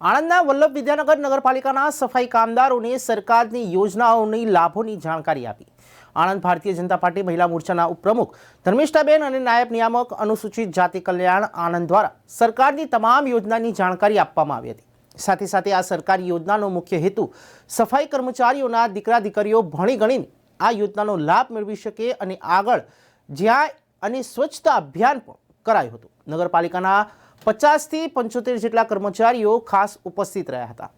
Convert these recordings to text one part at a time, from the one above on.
આણંદના વલ્લભ વિદ્યાનગર નગરપાલિકાના સફાઈ કામદારોને સરકારની યોજનાઓની લાભોની જાણકારી આપી. આણંદ ભારતીય જનતા પાર્ટી મહિલા મોરચાના ઉપપ્રમુખ ધર્મિષ્ઠાબેન અને નાયબ નિયામક અનુસૂચિત જાતિ કલ્યાણ આણંદ દ્વારા સરકારની તમામ યોજનાની જાણકારી આપવામાં આવી હતી. સાથે સાથે આ સરકારી યોજનાનો મુખ્ય હેતુ સફાઈ કર્મચારીઓના દીકરા દીકરીઓ ભણી ગણીને આ યોજનાનો લાભ મેળવી શકે અને આગળ જ્યાં અને સ્વચ્છતા અભિયાન પણ કરાયું હતું. નગરપાલિકાના પચાસથી પંચોતેર જેટલા કર્મચારીઓ ખાસ ઉપસ્થિત રહ્યા હતા.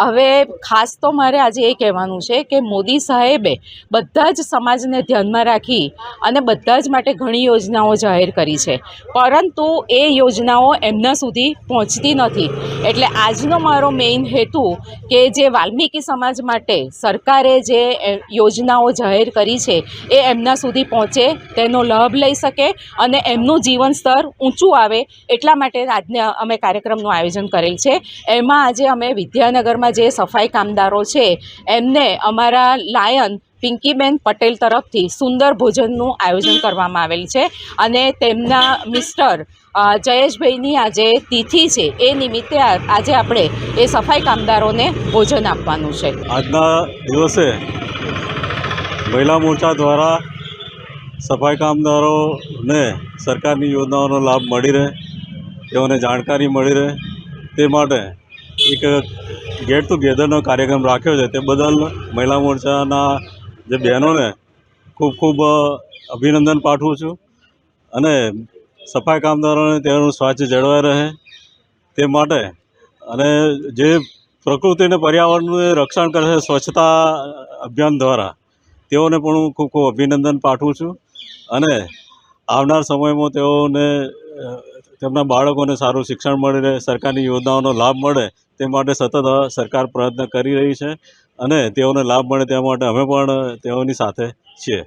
હવે ખાસ તો મારે આજે એ કહેવાનું છે કે મોદી સાહેબે બધા જ સમાજને ધ્યાનમાં રાખી અને બધા જ માટે ઘણી યોજનાઓ જાહેર કરી છે. પરંતુ એ યોજનાઓ એમના સુધી પહોંચતી નથી. એટલે આજનો મારો મેઇન હેતુ કે જે વાલ્મીકી સમાજ માટે સરકારે જે યોજનાઓ જાહેર કરી છે એ એમના સુધી પહોંચે, તેનો લાભ લઈ શકે અને એમનું જીવન સ્તર ઊંચું આવે એટલા માટે આજને અમે કાર્યક્રમનું આયોજન કરેલ છે. એમાં આજે અમે વિદ્યાનગરમાં જે સફાઈ કામદારો છે, એમને અમારા લાયન પિંકીબેન પટેલ તરફથી સુંદર ભોજનનું આયોજન કરવામાં આવેલ છે અને તેમના મિસ્ટર જયેશભાઈની આજે તિથિ છે, એ નિમિત્તે આજે આપણે એ સફાઈ કામદારોને ભોજન આપવાનું છે. આજના દિવસે મહિલા મોરચા દ્વારા સફાઈ કામદારોને સરકારની યોજનાઓનો લાભ મળી રહે, તેઓને જાણકારી મળી રહે, તે માટે એક ગેટ ટુગેધરનો કાર્યક્રમ રાખ્યો છે. તે બદલ મહિલા મોરચાના જે બહેનોને ખૂબ ખૂબ અભિનંદન પાઠવું છું. અને સફાઈ કામદારોને તેનું સ્વાસ્થ્ય જળવાઈ રહે તે માટે અને જે પ્રકૃતિ અને પર્યાવરણનું રક્ષણ કરે છે સ્વચ્છતા અભિયાન દ્વારા, તેઓને પણ હું ખૂબ ખૂબ અભિનંદન પાઠવું છું. અને આવનાર સમયમાં તેઓને તેમના બાળકોને સારું શિક્ષણ મળી રહે સરકારની યોજનાઓનો લાભ મળે, તે માટે સતત સરકાર પ્રયત્ન કરી રહી છે અને તેઓને લાભ મળે તે માટે અમે પણ તેઓની સાથે છીએ.